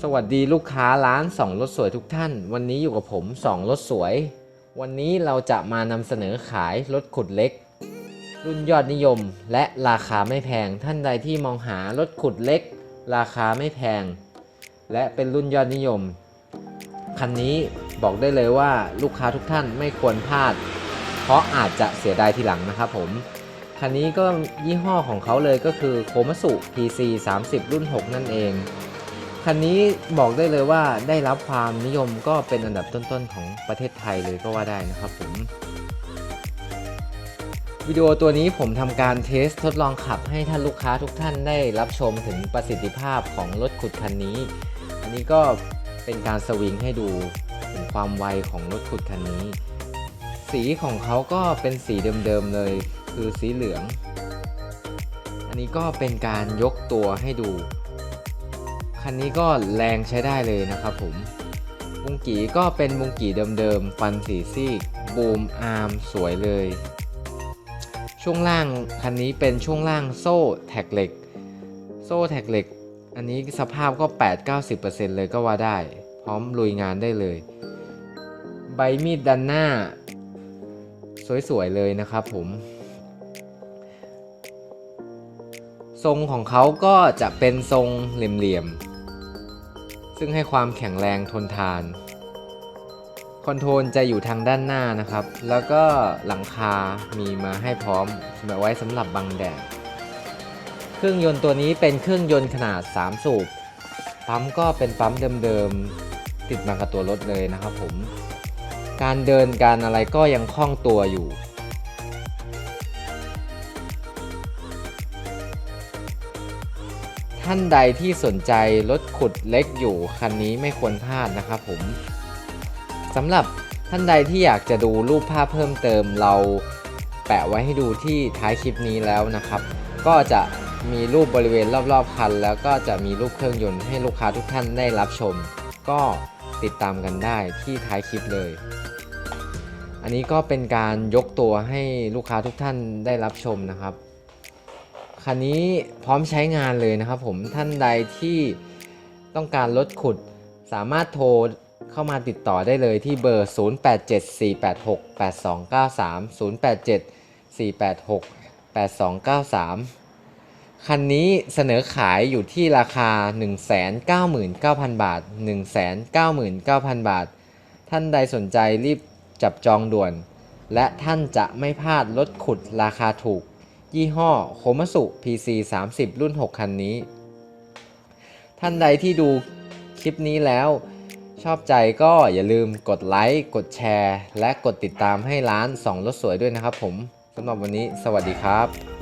สวัสดีลูกค้าร้านสองรถสวยทุกท่าน วันนี้อยู่กับผมสองรถสวย วันนี้เราจะมานำเสนอขายรถขุดเล็ก รุ่นยอดนิยม และราคาไม่แพงท่านใดที่มองหารถขุดเล็ก ราคาไม่แพง และเป็นรุ่นยอดนิยม คันนี้บอกได้เลยว่าลูกค้าทุกท่านไม่ควรพลาด เพราะอาจจะเสียดายทีหลังนะครับผมคันนี้ก็ยี่ห้อของเขาเลยก็คือโคมัสุ PC 30 รุ่น 6 นั่นเอง คันนี้บอกได้เลยว่าได้รับความนิยมก็เป็นอันดับต้นๆของประเทศไทยเลยก็ว่าได้นะครับผมวิดีโอตัวนี้ผมทำการเทสทดลองขับให้ท่านลูกค้าทุกท่านได้รับชมถึงประสิทธิภาพของรถขุดคันนี้ อันนี้ก็เป็นการสวิงให้ดูถึงความไวของรถขุดคันนี้ สีของเขาก็เป็นสีเดิมๆเลย คือสีเหลือง อันนี้ก็เป็นการยกตัวให้ดู คันนี้ก็แรงใช้ได้เลยนะครับผมมุงกีก็เป็นมุงกีเดิมๆ ฟันสีซีกบูมอาร์มสวยเลย ช่วงล่างคันนี้เป็นช่วงล่างโซ่แท็กเหล็ก โซ่แท็กเหล็ก อันนี้สภาพก็ 8-90%เลยก็ว่าได้ พร้อมลุยงานได้เลย ใบมีดด้านหน้า สวยๆเลยนะครับผม ทรงของเขาก็จะเป็นทรงเหลี่ยมๆ ซึ่งให้ความแข็งแรงทนทาน คอนโทรลจะอยู่ทางด้านหน้านะครับ แล้วก็หลังคา มีมาให้พร้อมแบบไว้สำหรับบังแดด เครื่องยนต์ตัวนี้เป็นเครื่องยนต์ขนาด 3 สูบ ปั๊มก็เป็นปั๊มเดิมๆ ติดมากับตัวรถเลยนะครับผม การเดินการอะไรก็ยังคล่องตัวอยู่ ท่านใดที่สนใจรถขุดเล็กอยู่คันนี้ไม่ควรพลาดนะครับผมสำหรับท่านใดที่อยากจะดูรูปภาพเพิ่มเติมเราแปะไว้ให้ดูที่ท้ายคลิปนี้แล้วนะครับ ก็จะมีรูปบริเวณรอบๆคัน แล้วก็จะมีรูปเครื่องยนต์ให้ลูกค้าทุกท่านได้รับชม ก็ติดตามกันได้ที่ท้ายคลิปเลย อันนี้ก็เป็นการยกตัวให้ลูกค้าทุกท่านได้รับชมนะครับ คันนี้พร้อมใช้งานเลยนะครับผมท่านใดที่ต้องการรถขุดสามารถโทรเข้ามาติดต่อได้เลยที่เบอร์0874868293 คันนี้เสนอขายอยู่ที่ราคา 199,000 บาท 199,000 บาท ท่านใดสนใจรีบจับจองด่วน และท่านจะไม่พลาดรถขุดราคาถูก ยี่ห้อโคมัสุ PC 30 รุ่น 6 คันนี้ ท่านใดที่ดูคลิปนี้แล้ว ชอบใจก็อย่าลืมกดไลค์ กดแชร์ และกดติดตามให้ร้าน 2 รถสวยด้วยนะครับผมสำหรับวันนี้ สวัสดีครับ